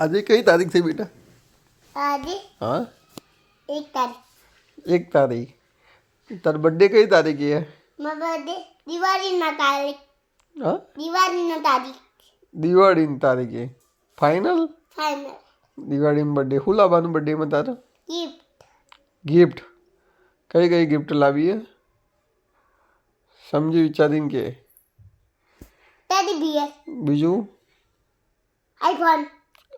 આજે કઈ તારીખ છે બેટા? આજે હા? એક તારીખ. એક તારીખ. તાર બર્થડે કઈ તારીખે છે? મારો બર્થડે દિવાળીના તારીખ. હા? દિવાળીના તારીખ. દિવાળીની તારીખે. ફાઇનલ ફાઇનલ દિવાળીમાં બર્થડે શું લાવવાનું બર્થડેમાં તારે? ગિફ્ટ ગિફ્ટ કઈ કઈ ગિફ્ટ લાવીએ? સમજી વિચારીને કે. ટેડી બિયર બીજું? IPhone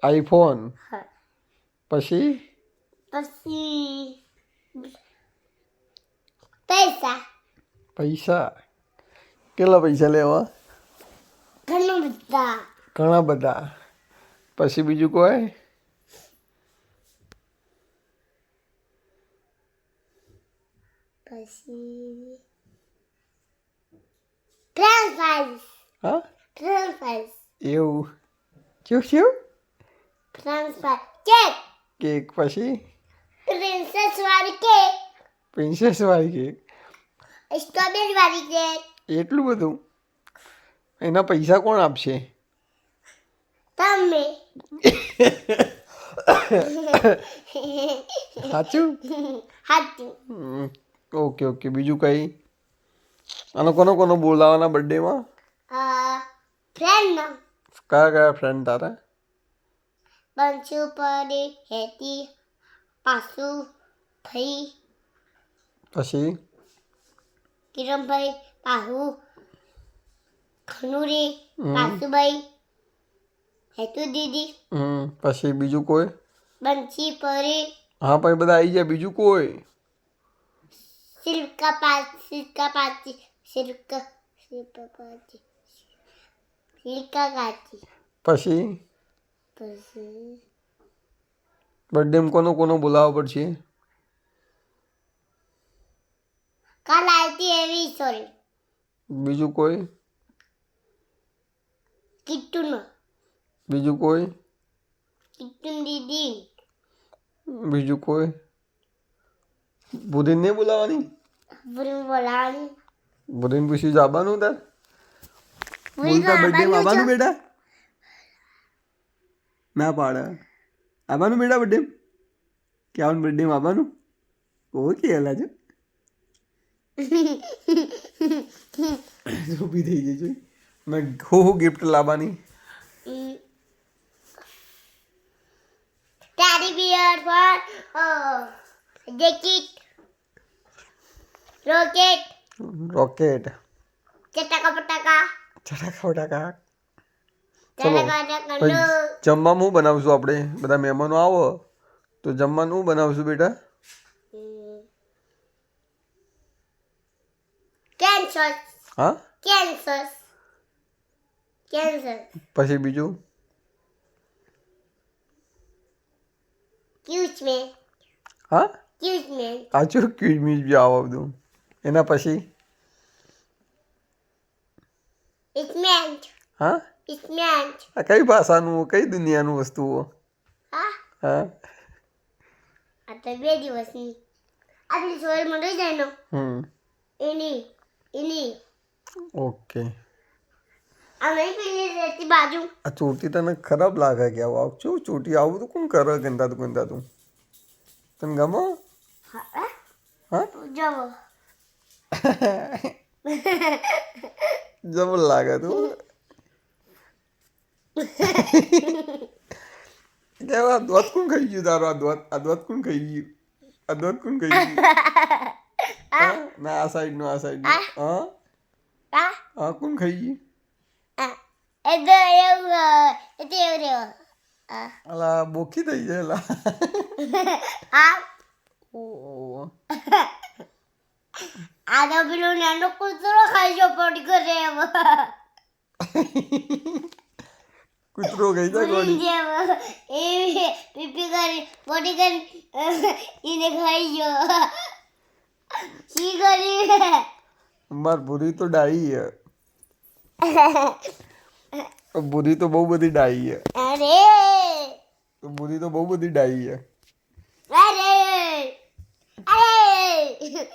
iPhone. હા. પછી? પછી પૈસા. પૈસા. કેટલા પૈસા લેવા? ઘણા બધા. ઘણા બધા. પછી બીજું કોઈ? પછી ફ્રાઈઝ. હા? ફ્રેન્ચ એવું. કેવું કેવું? French fries cake. કેક પછી? પ્રિન્સેસ વાળી કેક. પ્રિન્સેસ વાળી કેક. સ્ટ્રોબેરી વાળી કેક. એટલું બધું? એના પૈસા કોણ આપશે? તમે. સાચું? સાચું ઓકે ઓકે. બીજું કઈ? અને કોનો કોનો બોલાવાના બર્થડેમાં ફ્રેન્ડ કયા કયા ફ્રેન્ડ તારા? બંશુ પડી હેતી પાસુ થઈ પછી? કિરણભાઈ પાહુ ખનુરી. પાસુભાઈ હેતુ દીદી. હમ પછી બીજું કોઈ? બંશી પરી. હા પણ બધા આવી જાય બીજું કોઈ? સિલ્કા પાચી સિલ્કા પાચી સિલ્કા સિલ્કા પાચી સિલ્કા કાચી પછી? પછી? બર્થડેમાં કોનો કોનો બોલાવવા પડશે? કાલ આવતી એવી સોરી બીજું કોઈ? કિટ્ટુનો બીજું કોઈ? કિટ્ટુન દીદી. બીજું કોઈ? બુધિન નહીં બોલાવવાની? બુધિન બોલાવાની બુધિન પૂછ્યું જવાનું તાર? બોલતા બર્થડેમાં આવવાનું બેટા? ના પાડે. આવવાનું બેટા બર્થડે? કે આવવાનું બર્થડેમાં આવવાનું ઓકે એલા છે. ઊભી થઈ જઈ મેં હું હું ગિફ્ટ લાવવાની? Teddy bear four jacket rocket rocket ચટાકા પટાકા ચટાકા ફટાકા ચલો. જમવામાં શું બનાવશું આપણે? બધા મહેમાનો આવો. તો જમવાનું શું બનાવશું બેટા? હા? પછી બીજું? હા? આચું ક્યુઝ બી આવો બધું? એના પછી? હા? આ કઈ ભાષાનું કઈ દુનિયાનું વસ્તુઓ? હા. હા. આ તો બે દિવસની. આટલી સોળમાં રહી જાય ને. હમ. એની એની. ઓકે. આ નહીં પેલી રહેતી બાજુ. આ ચોટી તને ખરાબ લાગે કે આવું? આવું શું ચોટી આવું તો કોણ કરે ગંદા તું ગંદા તું? તને ગમો? હા હા? જવો જબર લાગે તું? કેવા દોત કોણ ખાઈ ગયું તારો આ દોત આ દોત કોણ ખાઈ ગયું આ દોત કોણ ખાઈ ગયું? ના આ સાઈડનું આ સાઈડનું હા હા કોણ ખાઈ ગયું અલા બોખી થઈ જાય એલા ah, ઓહ. ada belum nano kultur kayu podi kere કૂતરો ગઈ તા ગોળી. એ પીપી કરી પોટી કરી ઈને ખાઈ ગયો. શી કરી? માર ભૂરી તો ડાઈ હે. ભૂરી તો બહુ બધી ડાઈ હે. અરે! ભૂરી તો બહુ બધી ડાઈ હે. અરે! અરે!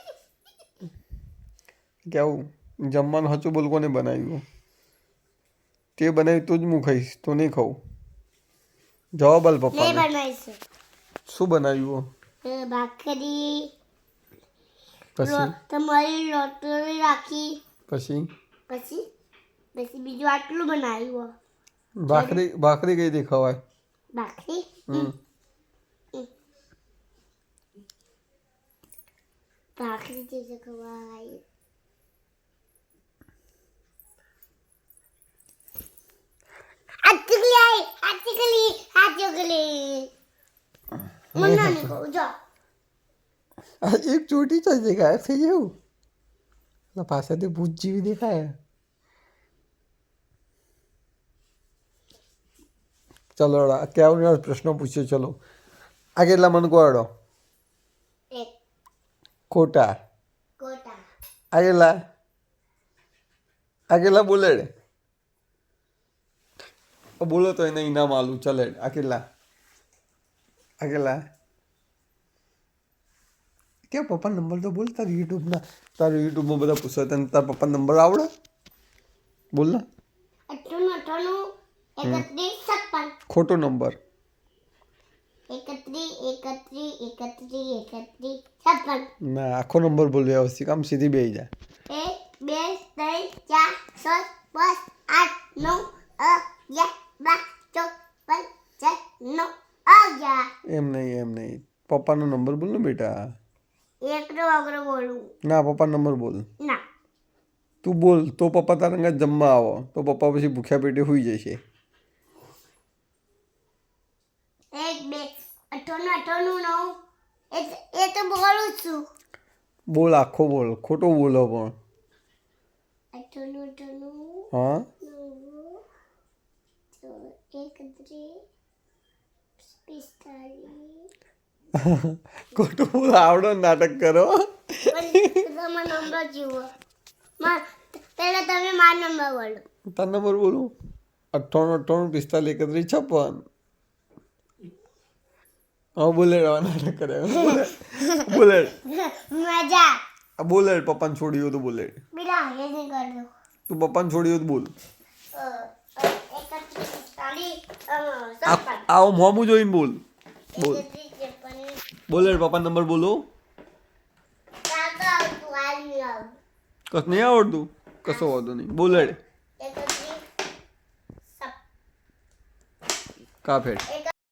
કેવું? જમવાનું હચું બોલ કોને બનાવ્યું? તે બનાવ્યું તો જ હું ખાઈશ તો નહીં ખાઉં. જવાબ આલ પપ્પા શું બનાવ્યું? ભાખરી પછી? તમારી રોટલી રાખી. પછી? પછી? પછી બીજું આટલું બનાવ્યું. ભાખરી ભાખરી કઈ દેખાવાય ભાખરી? હમ. ભાખરી રીતે ખવાય આ ચીકલી આઈ આ ચીકલી આ મને નહીં કહું જો. આ એક ચોટી તો દેખાય થઈ જેવું એટલે પાછળથી ભૂત જેવી દેખાય. ચલો રા કેવું પ્રશ્ન પૂછ્યો ચલો. આ કેટલા મન કોડો ખોટા. આ કેટલા? આ કેટલા બોલેડ બોલો તો એને ઇનામ આલું ચલે. આ કેટલા? આ કેટલા? કે પપ્પા નંબર તો બોલ તાર યુટ્યુબના તાર યુટ્યુબમાં બધા પૂછે તને તાર પપ્પા નંબર આવડે? બોલ ને. ખોટો નંબર. ના આખો નંબર બોલ વ્યવસ્થિત આમ સીધી બે જાય એક બે ત્રણ ચાર છ પાંચ આઠ નવ અગિયાર નવ અગિયાર એમ નહીં એમ નહીં પપ્પાનો નંબર બોલ ને બેટા. એકડો બોલું. ના પપ્પાનો નંબર બોલ. ના. તું બોલ તો પપ્પા તારા અંગા જમવા આવો તો પપ્પા પછી ભૂખ્યા પેટે હોઈ જશે. એક બે અઠ્ઠાણું અઠ્ઠાણું નવ. એ તો- બોલું છું. બોલ આખો બોલ ખોટો બોલો પણ. અઠ્ઠાણું અઠ્ઠાણું હા? ખોટું આવડો નાટક કરો તમે નંબર જુઓ પહેલા તમે મારો નંબર બોલો તાર નંબર બોલું અઠ્ઠાણું અઠ્ઠાણું પિસ્તાલીસ એકત્રીસ છપ્પન હા બોલે નાટક કરે બોલે બોલે મજા આ પપ્પાને છોડ્યું તો બોલે બીજા એ નહીં કરજો તું પપ્પાને છોડ્યું તો બોલ આવો મોમું જોઈને બોલ. બોલ. બોલે પપ્પા નંબર બોલો. કસ નહીં આવડતું? કશો વાંધો નહીં. બોલે એકત્રીસ સપ કા ફેર? એક